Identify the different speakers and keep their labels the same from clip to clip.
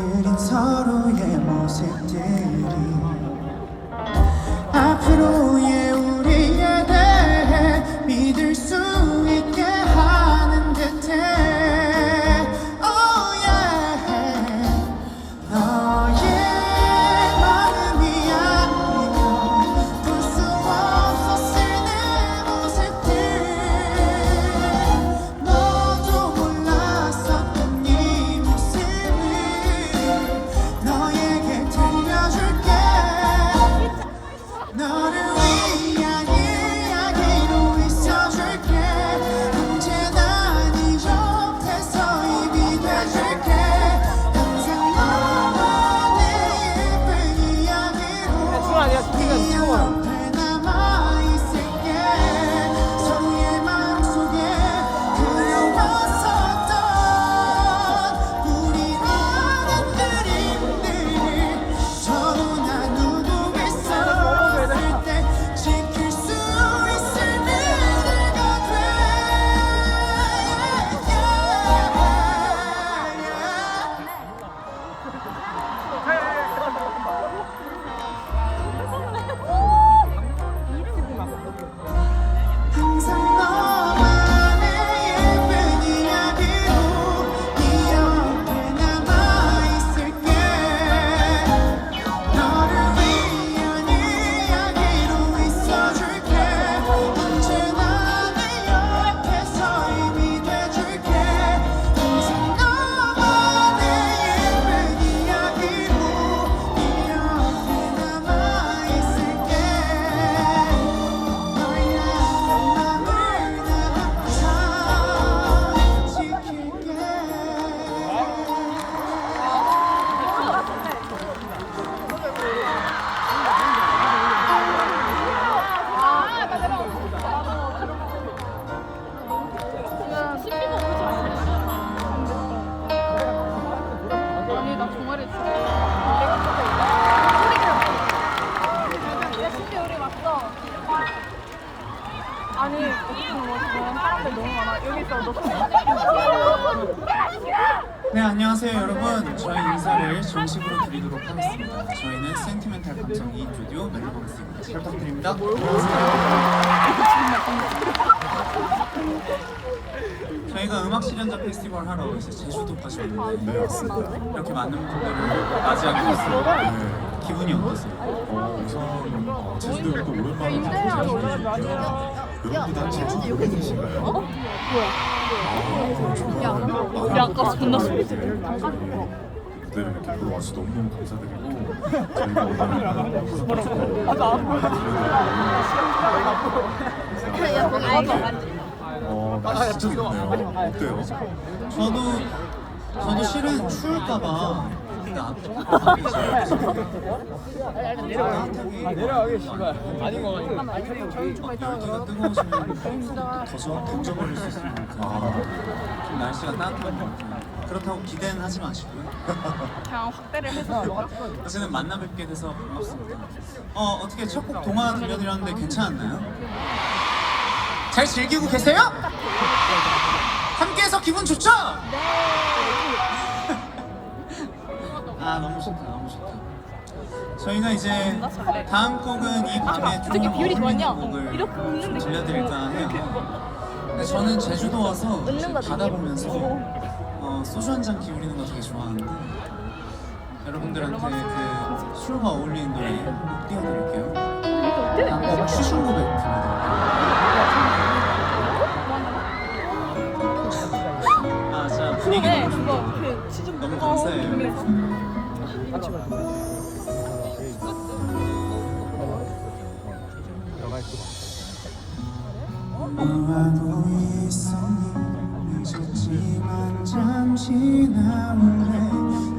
Speaker 1: 그린 서로의 모습들이 앞으로 1년전 페스티벌 하러 이제 제주도 가셨는데
Speaker 2: 네,
Speaker 1: 이렇게 많은 분들을 맞이하게 됐어요.
Speaker 2: 네.
Speaker 1: 기분이 어떠세요?
Speaker 2: 어, 우선 제주도를 또 오랜만에 가보셨으니까 여러분보다 제주도 분이신가요? 어? 뭐야? 아, 그렇죠.
Speaker 3: 야, 아까 아, 끝났어.
Speaker 2: 그렇죠. 네, 이렇게 와서 너무 감사드리고 저희가 오늘 아까 안 보여. 네. 아까 안 보여. 씨 진짜 좋네요. 어때요?
Speaker 1: 저도 저도 실은 추울까봐 내려가게 씨발 아닌 거 같아 열기가 뜨거워지면 더 져- 더 져버릴 수 있으니까 좀 날씨가 따뜻한 것 같아요 그렇다고 기대는 하지 마시고요
Speaker 3: 그냥 확대를 해서
Speaker 1: 어쨌든 만나 뵙게 돼서 반갑습니다 어 어떻게 첫 곡 동화 들려드렸는데 괜찮았나요? 잘 즐기고 계세요? 함께해서 기분 좋죠? 아 너무 좋다 너무 좋다 저희가 이제 다음 곡은 이 밤에 좀 어울리는
Speaker 3: 좋았냐?
Speaker 1: 곡을 좀. 들려드릴까 해요 근데 저는 제주도 와서 바다 보면서 어, 소주 한 잔 기울이는 거 되게 좋아하는데 여러분들한테 그 술과 어울리는 노래 꼭 띄워드릴게요 다음 곡 추신 고백 들려드릴게요 너하고 있으니 늦었지만 잠시 나올래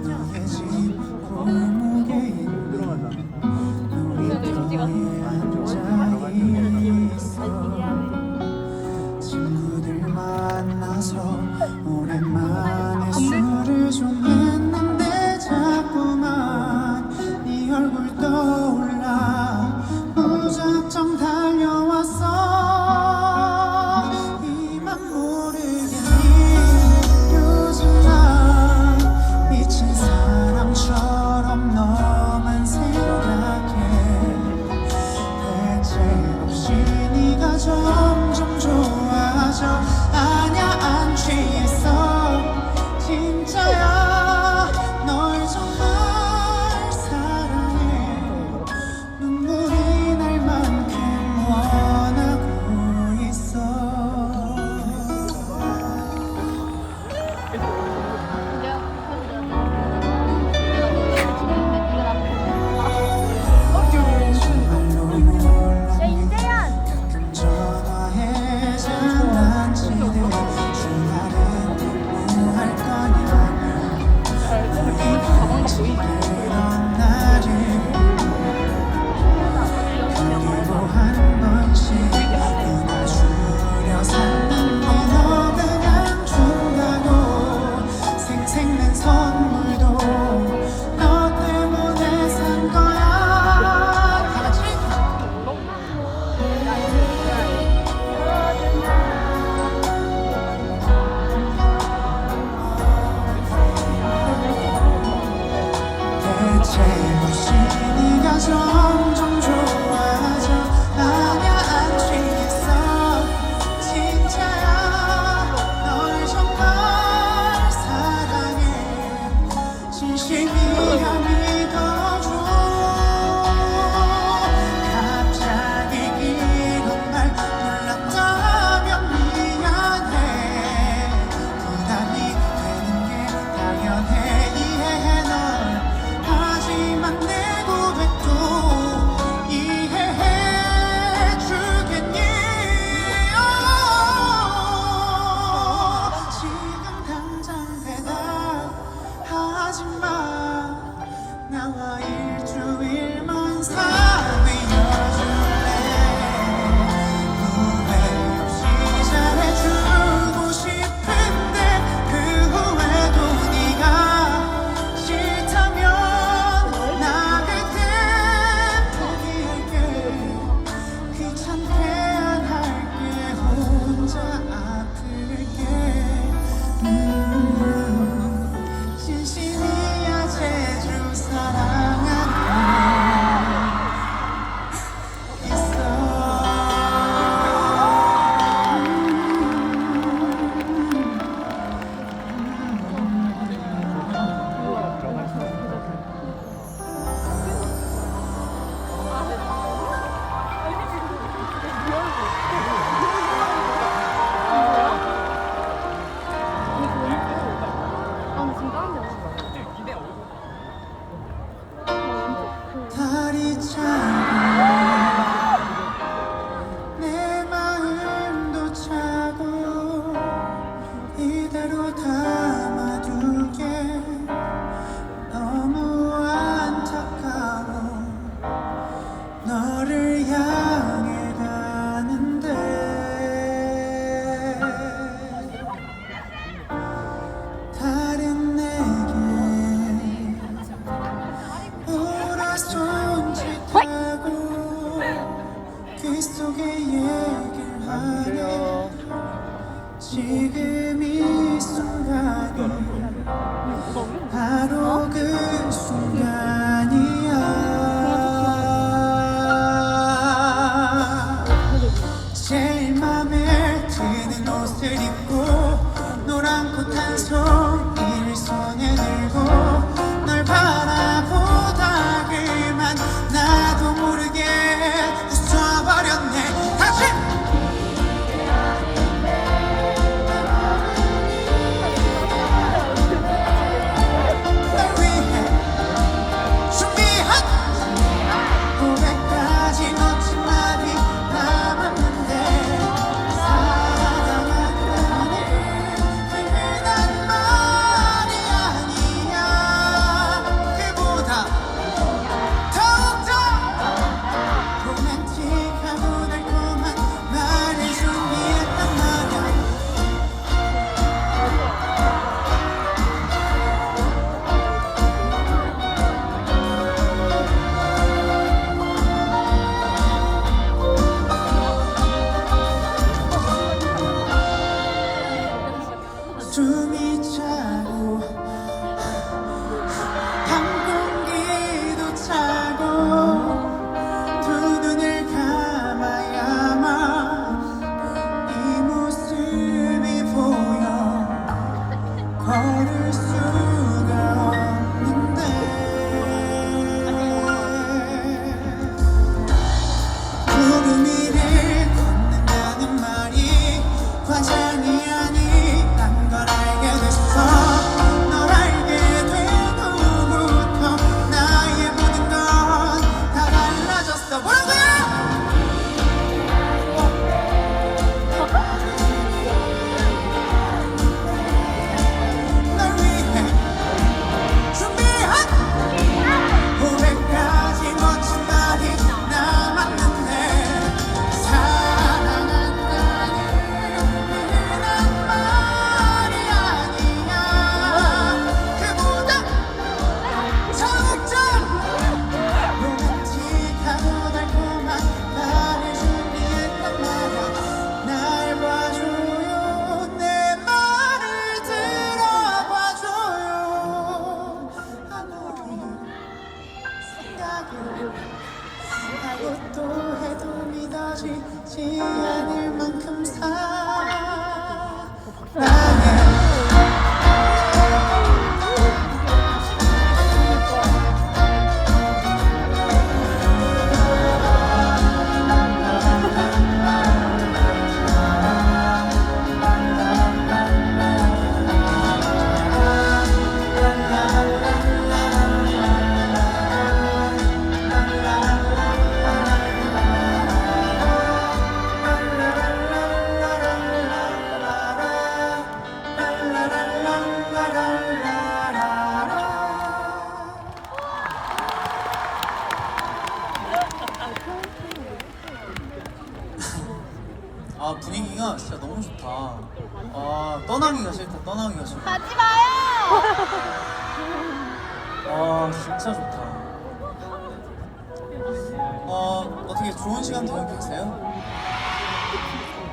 Speaker 1: 되고 계세요?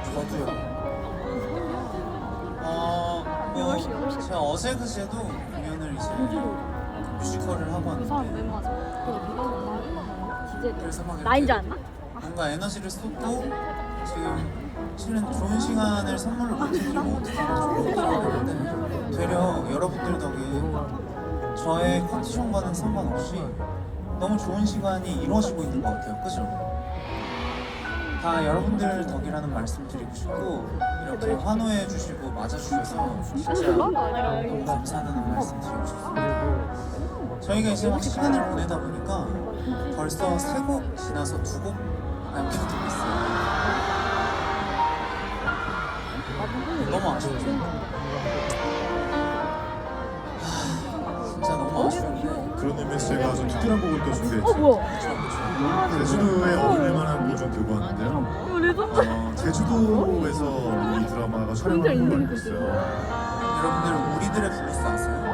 Speaker 2: 저도요.
Speaker 1: 어, 뭐 제가 어제 그제도 공연을 이제 뮤지컬을 하고 왔는데 그래서 막
Speaker 3: 나인 줄
Speaker 1: 이렇게? 뭔가 에너지를 쏟고 지금 실은 좋은 시간을 선물로 못 드리고 좋은데 되려 여러분들 덕에 저의 컨디션과는 상관없이 너무 좋은 시간이 이루어지고 있는 것 같아요. 그죠? 다 여러분들 덕이라는 말씀 드리고 싶고 이렇게 환호해 주시고 맞아주셔서 진짜 너무 감사하다는 말씀 드리고 싶습니다. 저희가 이제 막 시간을 보내다 보니까 벌써 세 곡 지나서 두 곡 남겨두고 있어요. 너무 아쉽죠?
Speaker 2: 의미에서 제가 아주 특별한 곡을 또 준비했죠.
Speaker 3: 어 뭐야?
Speaker 1: 그쵸 그쵸
Speaker 2: 제주도에 어울릴 만한 곡좀 들고 왔는데요.
Speaker 3: 이거 레전드.
Speaker 2: 어, 제주도에서 이 드라마가 촬영을 하고 있어요.
Speaker 1: 여러분들 우리들의 블루스 아세요?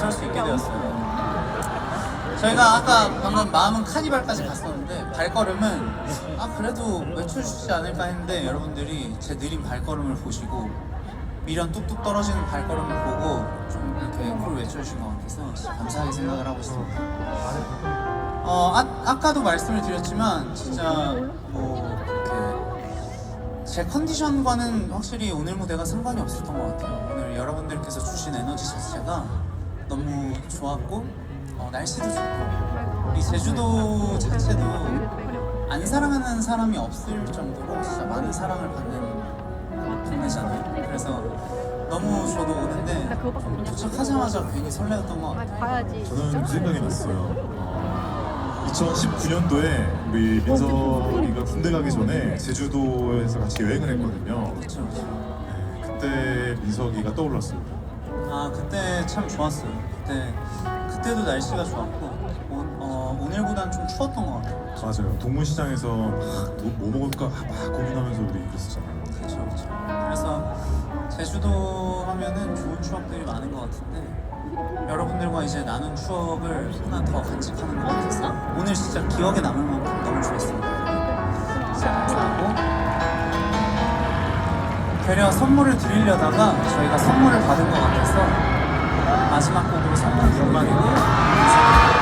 Speaker 1: 설 수
Speaker 4: 있게
Speaker 5: 되었어요. 저희가 아까 방금 마음은 카니발까지 갔었는데 발걸음은 아 그래도 외쳐주시지 않을까 했는데 여러분들이 제 느린 발걸음을 보시고 미련 뚝뚝 떨어지는 발걸음을 보고 좀 이렇게 앵콜을 외쳐주신 것 같아서 감사하게 생각을 하고 있습니다. 어, 아, 아까도 말씀을 드렸지만 진짜 뭐 이렇게 제 컨디션과는 확실히 오늘 무대가 상관이 없었던 것 같아요. 오늘 여러분들께서 주신 에너지 자체가 너무 좋았고 어, 날씨도 좋고 이 제주도 자체도 안 사랑하는 사람이 없을 정도로 진짜 많은 사랑을 받는 동네잖아요. 그래서 너무 저도 오는데 도착하자마자 괜히 설레었던 것 같아요.
Speaker 6: 봐야지.
Speaker 2: 저는 그 생각이 났어요. 어, 2019년도에 우리 민석이가 군대 가기 전에 제주도에서 같이 여행을 했거든요. 네, 그때 민석이가 떠올랐어요.
Speaker 5: 아 그때 참 좋았어요. 그때 그때도 날씨가 좋았고 오, 어, 오늘보단 좀 추웠던 것 같아요.
Speaker 2: 맞아요. 동문시장에서 막 뭐 먹을까 막 고민하면서 우리 그랬었잖아요.
Speaker 5: 그렇죠, 그렇죠. 그래서 제주도 하면은 좋은 추억들이 많은 것 같은데 여러분들과 이제 나눈 추억을 하나 더 간직하는 것 같아서 오늘 진짜 기억에 남을 만큼 너무 좋았습니다. 진짜 감사하고 되려 선물을 드리려다가 저희가 선물을 받은 것 같아서 마지막 곡으로 선물 불러드리고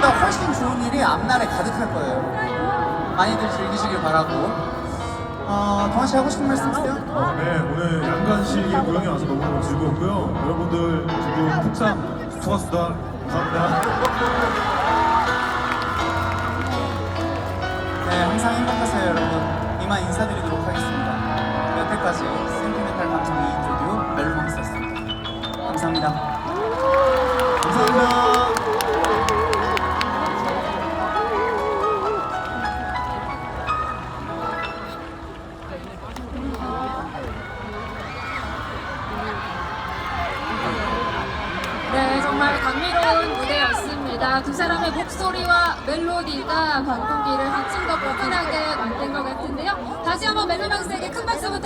Speaker 5: 생각보다 훨씬 좋은 일이 앞날에 가득할 거예요. 많이들 즐기시길 바라고. 어, 동환 씨 하고 싶은 말씀 있어요?
Speaker 2: 어, 아, 네, 오늘 양간식의 고향에 와서 너무 즐거웠고요. 여러분들 지금 풍상 수고하셨습니다. 감사합니다.
Speaker 1: 네, 항상 행복하세요, 여러분. 이만 인사드리도록 하겠습니다. 여태까지 센티멘탈 감성 2인조듀 멜로망스였습니다. 감사합니다.
Speaker 2: 감사합니다.
Speaker 7: 광동기를 한층 더 포근하게 만든 것 같은데요. 다시 한번 멜로망스